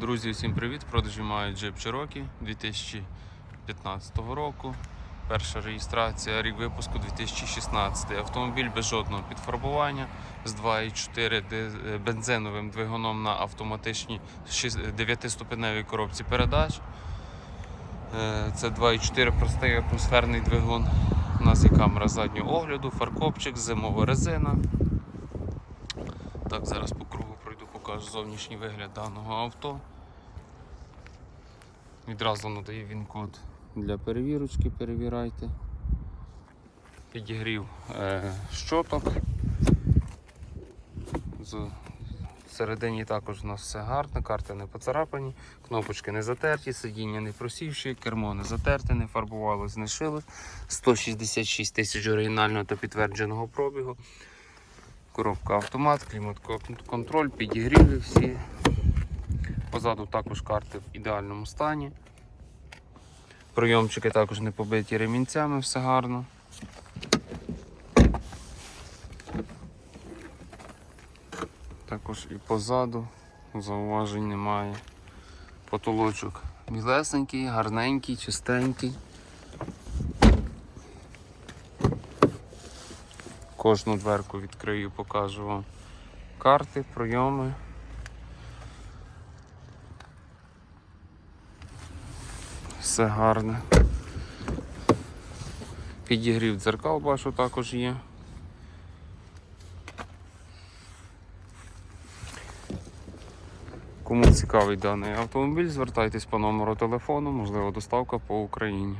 Друзі, всім привіт! Продажі мають Jeep Cherokee 2015 року. Перша реєстрація, рік випуску 2016. Автомобіль без жодного підфарбування з 2,4 бензиновим двигуном на автоматичній 9-ступеневій коробці передач. Е, Це 2,4 простий атмосферний двигун. У нас є камера заднього огляду, фаркопчик, зимова резина. Так, зараз по кругу пройду, покажу зовнішній вигляд даного авто. Відразу надає він код для перевірочки, перевірайте. Підігрів е, щоток. Всередині також у нас все гарно, карти не поцарапані, кнопочки не затерті, сидіння не просівші, кермо не затерте, не фарбувалось, не шилось. 166 тисяч оригінального та підтвердженого пробігу. Коробка автомат, клімат-контроль, підігріви всі. Позаду також карти в ідеальному стані. Прийомчики також не побиті ремінцями, все гарно. Також і позаду зауважень немає. Потолочок білесенький, гарненький, чистенький. Кожну дверку відкрию, покажу вам карти, прийоми. Все гарне. Підігрів дзеркал бачу також є. Кому цікавий даний автомобіль, звертайтесь по номеру телефону, можливо доставка по Україні.